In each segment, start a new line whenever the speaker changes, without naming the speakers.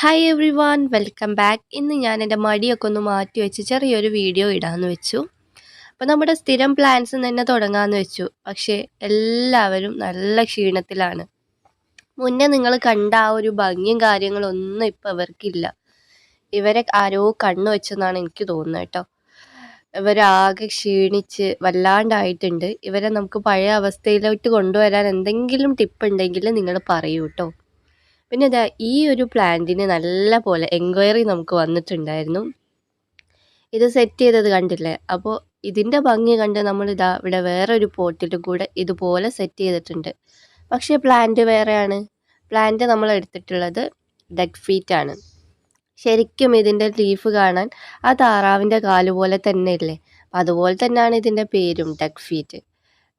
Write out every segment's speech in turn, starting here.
Hi everyone welcome back ഇന്ന് ഞാൻ എന്റെ മടിയൊക്കെ ഒന്ന് മാറ്റി വെച്ച് ചെറിയൊരു വീഡിയോ ഇടാമെന്ന് വെച്ചു. അപ്പോൾ നമ്മുടെ സ്ഥിരം പ്ലാൻസ് തന്നെ തുടങ്ങാമെന്ന് വെച്ചു. പക്ഷേ എല്ലാവരും നല്ല ക്ഷീണത്തിലാണ്. മുന്നേ നിങ്ങൾ കണ്ട ആ ഒരു ഭംഗിയും കാര്യങ്ങളൊന്നും ഇപ്പോൾ ഇവർക്കില്ല ഇവരെ ആരോ കണ്ണു വെച്ചെന്നാണ് എനിക്ക് തോന്നുന്നത് കേട്ടോ. ഇവരാകെ ക്ഷീണിച്ച് വല്ലാണ്ടായിട്ടുണ്ട്. ഇവരെ നമുക്ക് പഴയ അവസ്ഥയിലോട്ട് കൊണ്ടുവരാൻ എന്തെങ്കിലും ടിപ്പ് ഉണ്ടെങ്കിൽ നിങ്ങൾ പറയൂ കേട്ടോ. പിന്നെ ഇതാ ഈ ഒരു പ്ലാന്റിന് നല്ല പോലെ എൻക്വയറി നമുക്ക് വന്നിട്ടുണ്ടായിരുന്നു. ഇത് സെറ്റ് ചെയ്തത് കണ്ടില്ലേ? അപ്പോൾ ഇതിന്റെ ഭംഗി കണ്ട് നമ്മൾ ഇതാ ഇവിടെ വേറെ ഒരു പോട്ടിലും കൂടെ ഇതുപോലെ സെറ്റ് ചെയ്തിട്ടുണ്ട്. പക്ഷേ പ്ലാന്റ് വേറെയാണ്. പ്ലാന്റ് നമ്മൾ എടുത്തിട്ടുള്ളത് ഡെഗ് ഫീറ്റ് ആണ്. ശരിക്കും ഇതിന്റെ ലീഫ് കാണാൻ ആ താറാവിന്റെ കാൽ പോലെ തന്നെ ഇല്ലേ? അപ്പം അതുപോലെ തന്നെയാണ് ഇതിന്റെ പേരും ഡെഗ് ഫീറ്റ്.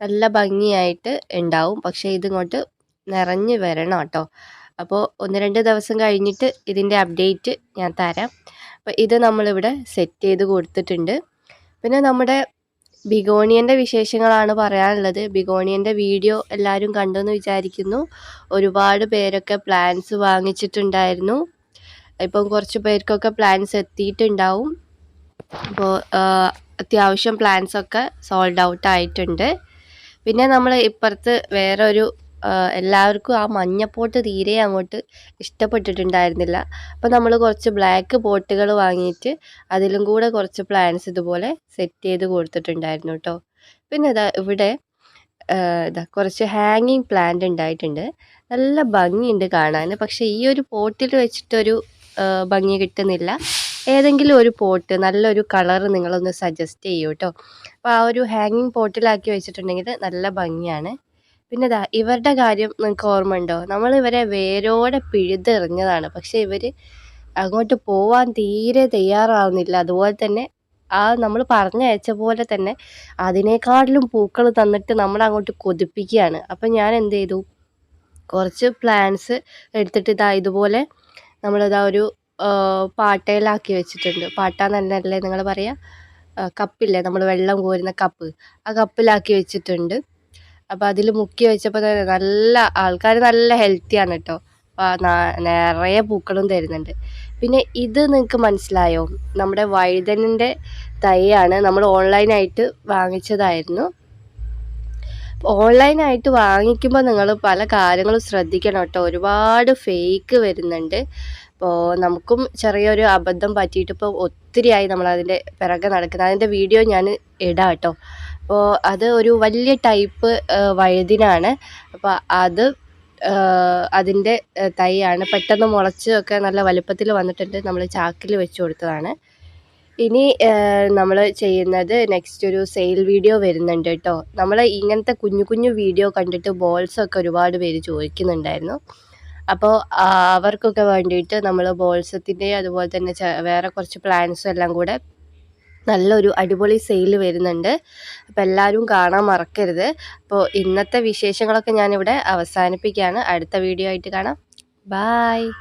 നല്ല ഭംഗിയായിട്ട് ഉണ്ടാവും. പക്ഷേ ഇതിങ്ങോട്ട് നിറഞ്ഞു വരണം കേട്ടോ. അപ്പോൾ ഒന്ന് രണ്ട് ദിവസം കഴിഞ്ഞിട്ട് ഇതിന്റെ അപ്ഡേറ്റ് ഞാൻ തരാം. അപ്പോൾ ഇത് നമ്മളിവിടെ സെറ്റ് ചെയ്ത് കൊടുത്തിട്ടുണ്ട്. പിന്നെ നമ്മുടെ ബിഗോണിയന്റെ വിശേഷങ്ങളാണ് പറയാനുള്ളത്. ബിഗോണിയന്റെ വീഡിയോ എല്ലാവരും കണ്ടെന്ന് വിചാരിക്കുന്നു. ഒരുപാട് പേരൊക്കെ പ്ലാൻസ് വാങ്ങിച്ചിട്ടുണ്ടായിരുന്നു. ഇപ്പം കുറച്ച് പേർക്കൊക്കെ പ്ലാൻസ് എത്തിയിട്ടുണ്ടാവും. അപ്പോൾ അത്യാവശ്യം പ്ലാൻസൊക്കെ സോൾഡ് ഔട്ട് ആയിട്ടുണ്ട്. പിന്നെ നമ്മൾ ഇപ്പുറത്ത് വേറൊരു എല്ലാവർക്കും ആ മഞ്ഞപ്പോട്ട് തീരെ അങ്ങോട്ട് ഇഷ്ടപ്പെട്ടിട്ടുണ്ടായിരുന്നില്ല. അപ്പോൾ നമ്മൾ കുറച്ച് ബ്ലാക്ക് പോട്ടുകൾ വാങ്ങിയിട്ട് അതിലും കൂടെ കുറച്ച് പ്ലാന്റ്സ് ഇതുപോലെ സെറ്റ് ചെയ്ത് കൊടുത്തിട്ടുണ്ടായിരുന്നു കേട്ടോ പിന്നെ ഇതാ ഇവിടെ ഇതാ കുറച്ച് ഹാങ്ങിങ് പ്ലാന്റ് ഉണ്ടായിട്ടുണ്ട്. നല്ല ഭംഗിയുണ്ട് കാണാൻ. പക്ഷേ ഈ ഒരു പോട്ടിൽ വെച്ചിട്ടൊരു ഭംഗി കിട്ടുന്നില്ല. ഏതെങ്കിലും ഒരു പോട്ട് നല്ലൊരു കളർ നിങ്ങളൊന്ന് സജസ്റ്റ് ചെയ്യൂ കേട്ടോ അപ്പോൾ ആ ഒരു ഹാങ്ങിങ് പോട്ടിലാക്കി വെച്ചിട്ടുണ്ടെങ്കിൽ നല്ല ഭംഗിയാണ്. പിന്നെ ദാ ഇവരുടെ കാര്യം നിങ്ങൾക്ക് ഓർമ്മ ഉണ്ടോ നമ്മൾ ഇവരെ വേരോടെ പിഴുതെറിഞ്ഞതാണ്. പക്ഷെ ഇവർ അങ്ങോട്ട് പോവാൻ തീരെ തയ്യാറാവുന്നില്ല. അതുപോലെ തന്നെ ആ നമ്മൾ പറഞ്ഞയച്ച പോലെ തന്നെ അതിനേക്കാട്ടിലും പൂക്കൾ തന്നിട്ട് നമ്മൾ അങ്ങോട്ട് കൊതിപ്പിക്കുകയാണ്. അപ്പം ഞാൻ എന്ത് ചെയ്തു? കുറച്ച് പ്ലാന്റ്സ് എടുത്തിട്ട് ഇതാ ഇതുപോലെ നമ്മളിതാ ഒരു പാട്ടയിലാക്കി വെച്ചിട്ടുണ്ട്. പാട്ട എന്നല്ലേ നിങ്ങൾ പറയുക കപ്പില്ലേ? നമ്മൾ വെള്ളം കോരുന്ന കപ്പ്. ആ കപ്പിലാക്കി വെച്ചിട്ടുണ്ട്. അപ്പോൾ അതിൽ മുക്കി വെച്ചപ്പോൾ നല്ല ആൾക്കാർ നല്ല ഹെൽത്തിയാണ് കേട്ടോ നിറയെ പൂക്കളും തരുന്നുണ്ട്. പിന്നെ ഇത് നിങ്ങൾക്ക് മനസ്സിലായോ? നമ്മുടെ വഴുതനന്റെ തൈയാണ് നമ്മൾ ഓൺലൈനായിട്ട് വാങ്ങിച്ചതായിരുന്നു. ഓൺലൈനായിട്ട് വാങ്ങിക്കുമ്പോൾ നിങ്ങൾ പല കാര്യങ്ങളും ശ്രദ്ധിക്കണം കേട്ടോ ഒരുപാട് ഫേക്ക് വരുന്നുണ്ട്. അപ്പോൾ നമുക്കും ചെറിയൊരു അബദ്ധം പറ്റിയിട്ട് ഇപ്പോൾ ഒത്തിരിയായി നമ്മൾ അതിന്റെ പിറകെ നടക്കുന്നത്. അതിന്റെ വീഡിയോ ഞാൻ ഇടാം കേട്ടോ അപ്പോൾ അത് ഒരു വലിയ ടൈപ്പ് വഴുതിനാണ്. അപ്പോൾ അത് അതിന്റെ തൈയാണ് പെട്ടെന്ന് മുളച്ച് ഒക്കെ നല്ല വലുപ്പത്തിൽ വന്നിട്ടുണ്ട്. നമ്മൾ ചാക്കിൽ വെച്ച് കൊടുത്തതാണ്. ഇനി നമ്മൾ ചെയ്യുന്നത് നെക്സ്റ്റ് ഒരു സെയിൽ വീഡിയോ വരുന്നുണ്ട് കേട്ടോ. നമ്മൾ ഇങ്ങനത്തെ കുഞ്ഞു കുഞ്ഞു വീഡിയോ കണ്ടിട്ട് ബോൾസൊക്കെ ഒരുപാട് പേര് ചോദിക്കുന്നുണ്ടായിരുന്നു. അപ്പോൾ അവർക്കൊക്കെ വേണ്ടിയിട്ട് നമ്മൾ ബോൾസത്തിന്റെ അതുപോലെ തന്നെ വേറെ കുറച്ച് പ്ലാൻസും എല്ലാം കൂടെ നല്ലൊരു അടിപൊളി സെയിൽ വരുന്നുണ്ട്. അപ്പോൾ എല്ലാവരും കാണാൻ മറക്കരുത്. അപ്പോൾ ഇന്നത്തെ വിശേഷങ്ങളൊക്കെ ഞാനിവിടെ അവസാനിപ്പിക്കുകയാണ്. അടുത്ത വീഡിയോ ആയിട്ട് കാണാം. ബായ്